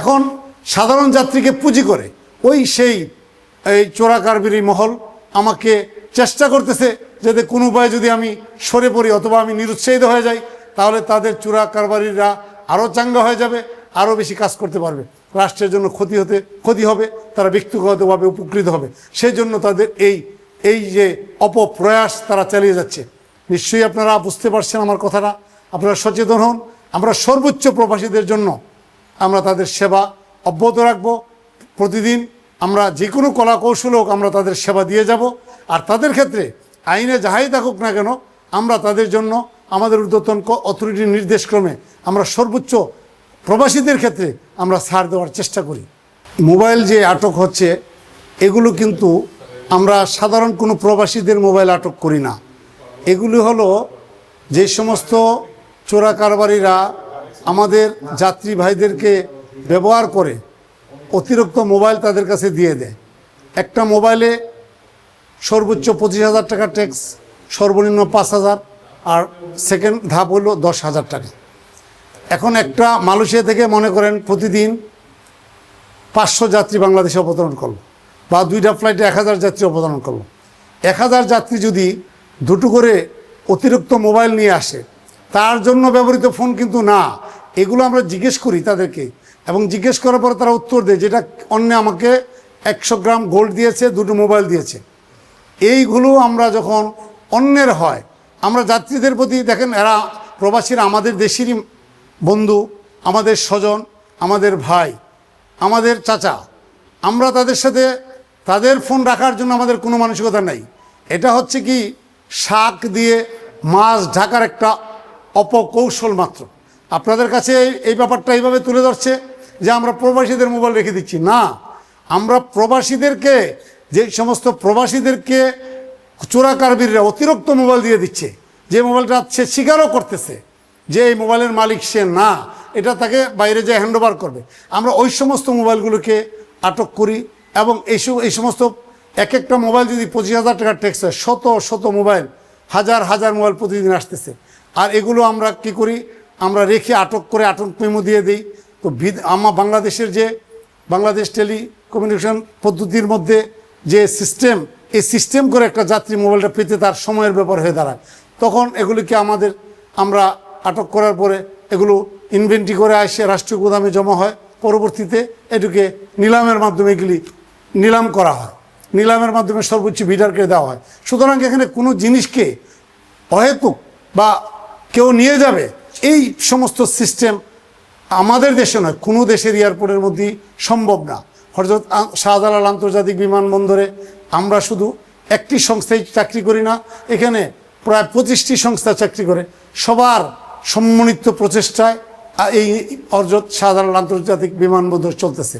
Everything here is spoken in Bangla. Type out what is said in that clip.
এখন সাধারণ যাত্রীকে পুঁজি করে ওই সেই, এই চোরাকারবিরি মহল আমাকে চেষ্টা করতেছে যাতে কোনো উপায়ে যদি আমি সরে পড়ি অথবা আমি নিরুৎসাহিত হয়ে যাই, তাহলে তাদের চোরা কারবারিরা আরও চাঙ্গা হয়ে যাবে, আরও বেশি কাজ করতে পারবে। রাষ্ট্রের জন্য ক্ষতি হতে, ক্ষতি হবে, তারা ব্যক্তিগতভাবে উপকৃত হবে। সেই জন্য তাদের এই এই যে অপপ্রয়াস তারা চালিয়ে যাচ্ছে। নিশ্চয়ই আপনারা বুঝতে পারছেন আমার কথাটা। আপনারা সচেতন হন। আমরা সর্বোচ্চ প্রবাসীদের জন্য আমরা তাদের সেবা অব্যাহত রাখব। প্রতিদিন আমরা যে কোনো কলা কৌশল হোক আমরা তাদের সেবা দিয়ে যাব। আর তাদের ক্ষেত্রে আইনে যাহাই থাকুক না কেন, আমরা তাদের জন্য আমাদের ঊর্ধ্বতন অথরিটির নির্দেশক্রমে আমরা সর্বোচ্চ প্রবাসীদের ক্ষেত্রে আমরা ছাড় দেওয়ার চেষ্টা করি। মোবাইল যে আটক হচ্ছে, এগুলো কিন্তু আমরা সাধারণ কোনো প্রবাসীদের মোবাইল আটক করি না। এগুলি হলো যে সমস্ত চোরা কারবারিরা আমাদের যাত্রী ভাইদেরকে ব্যবহার করে অতিরিক্ত মোবাইল তাদের কাছে দিয়ে দেয়। একটা মোবাইলে সর্বোচ্চ পঁচিশ হাজার টাকা ট্যাক্স সর্বনিম্ন পাঁচ হাজার, আর সেকেন্ড ধাপ হলো দশ হাজার টাকা। এখন একটা মালয়েশিয়া থেকে মনে করেন প্রতিদিন পাঁচশো যাত্রী বাংলাদেশে অবতরণ করল, বা দুইটা ফ্লাইটে এক হাজার যাত্রী অবতরণ করল। এক হাজার যাত্রী যদি দুটো করে অতিরিক্ত মোবাইল নিয়ে আসে, তার জন্য ব্যবহৃত ফোন কিন্তু না। এগুলো আমরা জিজ্ঞেস করি তাদেরকে। এবং জিজ্ঞেস করার পরে তারা উত্তর দেয়, যেটা অন্য আমাকে একশো গ্রাম গোল্ড দিয়েছে, দুটো মোবাইল দিয়েছে। এইগুলো আমরা যখন অন্যের হয়, আমরা যাত্রীদের প্রতি দেখেন, এরা প্রবাসীরা আমাদের দেশেরই বন্ধু, আমাদের স্বজন, আমাদের ভাই, আমাদের চাচা। আমরা তাদের সাথে তাদের ফোন রাখার জন্য আমাদের কোনো মানসিকতা নাই। এটা হচ্ছে কি, শাক দিয়ে মাছ ঢাকার একটা অপকৌশল মাত্র। আপনাদের কাছে এই- ব্যাপারটা এইভাবে তুলে ধরছে যে আমরা প্রবাসীদের মোবাইল রেখে দিচ্ছি। না, আমরা প্রবাসীদেরকে, যে সমস্ত প্রবাসীদেরকে চোরাকারবিররা অতিরিক্ত মোবাইল দিয়ে দিচ্ছে, যে মোবাইলটা সে স্বীকারও করতেছে যে এই মোবাইলের মালিক সে না, এটা তাকে বাইরে যেয়ে হ্যান্ড ওভার করবে। আমরা ওই সমস্ত মোবাইলগুলোকে আটক করি এবং এই সব- এই সমস্ত এক একটা মোবাইল যদি পঁচিশ হাজার টাকার ট্যাক্স হয়, শত শত মোবাইল, হাজার হাজার মোবাইল প্রতিদিন আসতেছে। আর এগুলো আমরা কি করি? আমরা রেখে আটক করে আটক মেমো দিয়ে দিই। তো আমার বাংলাদেশের যে বাংলাদেশ টেলি কমিউনিকেশন পদ্ধতির মধ্যে যে সিস্টেম, এই সিস্টেম করে একটা যাত্রী মোবাইলটা পেতে তার সময়ের ব্যাপার হয়ে দাঁড়ায়। তখন এগুলিকে আমাদের, আমরা আটক করার পরে এগুলো ইনভেন্টরি করে আসে, রাষ্ট্রীয় গোদামে জমা হয়। পরবর্তীতে এটুকে নিলামের মাধ্যমে এগুলি নিলাম করা হয়। নিলামের মাধ্যমে সর্বোচ্চ বিডারকে দেওয়া হয়। সুতরাং এখানে কোনো জিনিসকে অহেতুক বা কেউ নিয়ে যাবে এই সমস্ত সিস্টেম আমাদের দেশে নয়, কোনো দেশের এয়ারপোর্টের মধ্যেই সম্ভব না। হরজত শাহজালাল আন্তর্জাতিক বিমানবন্দরে আমরা শুধু একটি সংস্থায় চাকরি করি না, এখানে প্রায় পঁচিশটি সংস্থা চাকরি করে। সবার সম্মানিত প্রচেষ্টায় এই অর্জত শাহজালাল আন্তর্জাতিক বিমানবন্দর চলতেছে।